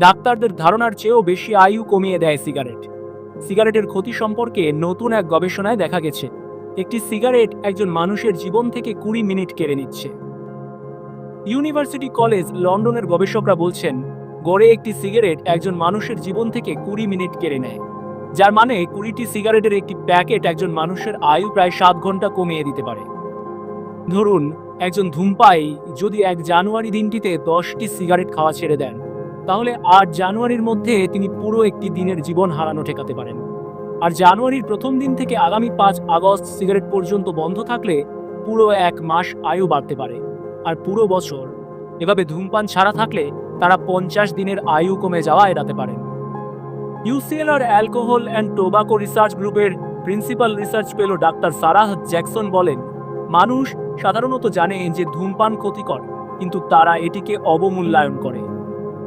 ডাক্তারদের ধারণার চেয়েও বেশি আয়ু কমিয়ে দেয় সিগারেট। সিগারেটের ক্ষতি সম্পর্কে নতুন এক গবেষণায় দেখা গেছে, একটি সিগারেট একজন মানুষের জীবন থেকে কুড়ি মিনিট কেড়ে নিচ্ছে। ইউনিভার্সিটি কলেজ লন্ডনের গবেষকরা বলছেন, গড়ে একটি সিগারেট একজন মানুষের জীবন থেকে কুড়ি মিনিট কেড়ে নেয়, যার মানে কুড়িটি সিগারেটের একটি প্যাকেট একজন মানুষের আয়ু প্রায় সাত ঘণ্টা কমিয়ে দিতে পারে। ধরুন, একজন ধূমপাই যদি এক জানুয়ারি দিনটিতে দশটি সিগারেট খাওয়া ছেড়ে দেন তাহলে আট জানুয়ারির মধ্যে তিনি পুরো একটি দিনের জীবন হারানো ঠেকাতে পারেন। আর জানুয়ারির প্রথম দিন থেকে আগামী পাঁচ আগস্ট সিগারেট পর্যন্ত বন্ধ থাকলে পুরো এক মাস আয়ু বাড়তে পারে। আর পুরো বছর এভাবে ধূমপান ছাড়া থাকলে তারা পঞ্চাশ দিনের আয়ু কমে যাওয়া এড়াতে পারেন। UCLR alcohol and tobacco research গ্রুপের principal research fellow doctor Sarah Jackson বলেন, মানুষ সাধারণত জানে যে ধূমপান ক্ষতিকর, কিন্তু তারা এটিকে অবমূল্যায়ন করে।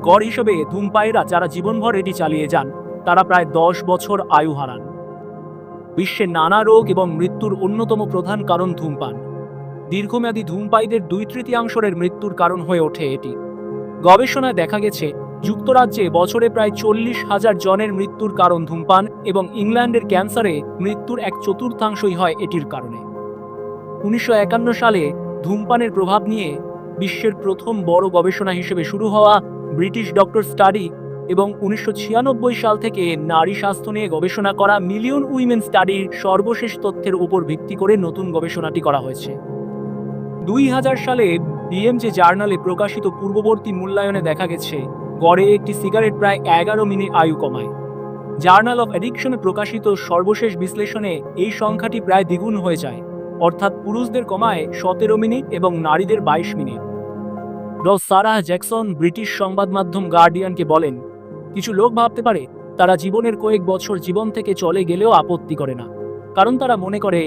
গড় হিসেবে ধূমপায়ীরা যারা জীবনভর এটি চালিয়ে যান, তারা প্রায় দশ বছর আয়ু হারান। বিশ্বের নানা রোগ এবং মৃত্যুর অন্যতম প্রধান কারণ ধূমপান। দীর্ঘমেয়াদী ধূমপায়ীদের দুই তৃতীয়াংশের মৃত্যুর কারণ হয়ে ওঠে এটি। গবেষণায় দেখা গেছে, যুক্তরাজ্যে বছরে প্রায় চল্লিশ হাজার জনের মৃত্যুর কারণ ধূমপান এবং ইংল্যান্ডের ক্যান্সারে মৃত্যুর এক চতুর্থাংশই হয় এটির কারণে। উনিশশো একান্ন সালে ধূমপানের প্রভাব নিয়ে বিশ্বের প্রথম বড় গবেষণা হিসেবে শুরু হওয়া ব্রিটিশ ডক্টর স্টাডি এবং উনিশশো ছিয়ানব্বই সাল থেকে নারী স্বাস্থ্য নিয়ে গবেষণা করা মিলিয়ন উইমেন স্টাডির সর্বশেষ তথ্যের উপর ভিত্তি করে নতুন গবেষণাটি করা হয়েছে। দুই হাজার সালে ডিএমজে জার্নালে প্রকাশিত পূর্ববর্তী মূল্যায়নে দেখা গেছে, গড়ে একটি সিগারেট প্রায় এগারো মিনিট আয়ু কমায়। জার্নাল অফ অ্যাডিকশনে প্রকাশিত সর্বশেষ বিশ্লেষণে এই সংখ্যাটি প্রায় দ্বিগুণ হয়ে যায়, অর্থাৎ পুরুষদের কমায় সতেরো মিনিট এবং নারীদের বাইশ মিনিট। ড সারাহ জ্যাকসন ব্রিটিশ সংবাদ মাধ্যম গার্ডিয়ানকে বলেন, কিছু লোক ভাবতে পারে, তারা জীবনের কয়েক বছর জীবন থেকে চলে গেলেও আপত্তি করে না। কারণ তারা মনে করে,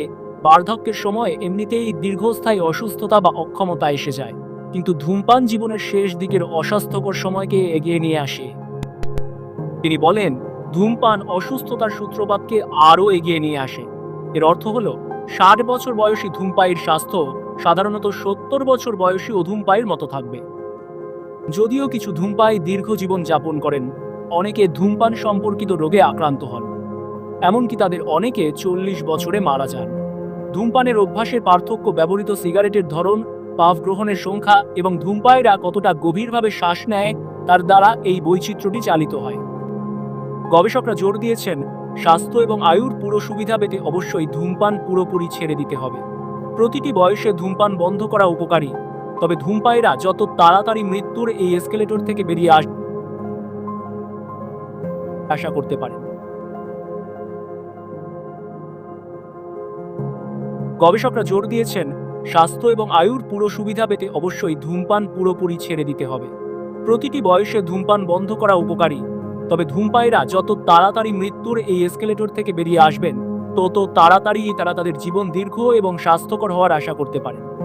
বার্ধক্যের সময় এমনিতেই দীর্ঘস্থায়ী অসুস্থতা বা অক্ষমতা এসে যায়, কিন্তু ধূমপান জীবনের শেষ দিকের অস্বাস্থ্যকর সময়কে এগিয়ে নিয়ে আসে। তিনি বলেন, ধূমপান অসুস্থতার সূত্রপাতকে আরও এগিয়ে নিয়ে আসে। এর অর্থ হলো ষাট বছর বয়সী ধূমপায়ীর স্বাস্থ্য সাধারণত সত্তর বছর বয়সী অধূমপায়ীর মতো থাকবে। যদিও কিছু ধূমপায়ী দীর্ঘ জীবন যাপন করেন, অনেকে ধূমপান সম্পর্কিত রোগে আক্রান্ত হন। এমনকি তাদের অনেকে চল্লিশ বছরে মারা যান। ধূমপানের অভ্যাসের পার্থক্য ব্যবহৃত সিগারেটের ধরন পাফ গ্রহণের সংখ্যা এবং ধূমপায়ীরা কতটা গভীরভাবে শ্বাস নেয়, তার দ্বারা এই বৈচিত্র্যটি চালিত হয়। গবেষকরা জোর দিয়েছেন স্বাস্থ্য এবং আয়ুর পুরো সুবিধা পেতে অবশ্যই ধূমপান পুরোপুরি ছেড়ে দিতে হবে। প্রতিটি বয়সে ধূমপান বন্ধ করা উপকারী, তবে ধূমপায়ীরা যত তাড়াতাড়ি মৃত্যুর এই এসকেলেটর থেকে বেরিয়ে আস আশা করতে পারেন। গবেষকরা জোর দিয়েছেন, স্বাস্থ্য এবং আয়ুর পুরো সুবিধা পেতে অবশ্যই ধূমপান পুরোপুরি ছেড়ে দিতে হবে। প্রতিটি বয়সে ধূমপান বন্ধ করা উপকারী তবে ধূমপায়ীরা যত তাড়াতাড়ি মৃত্যুর এই এসকেলেটর থেকে বেরিয়ে আসবেন, তত তাড়াতাড়ি তারা তাদের জীবন দীর্ঘ এবং স্বাস্থ্যকর হওয়ার আশা করতে পারেন।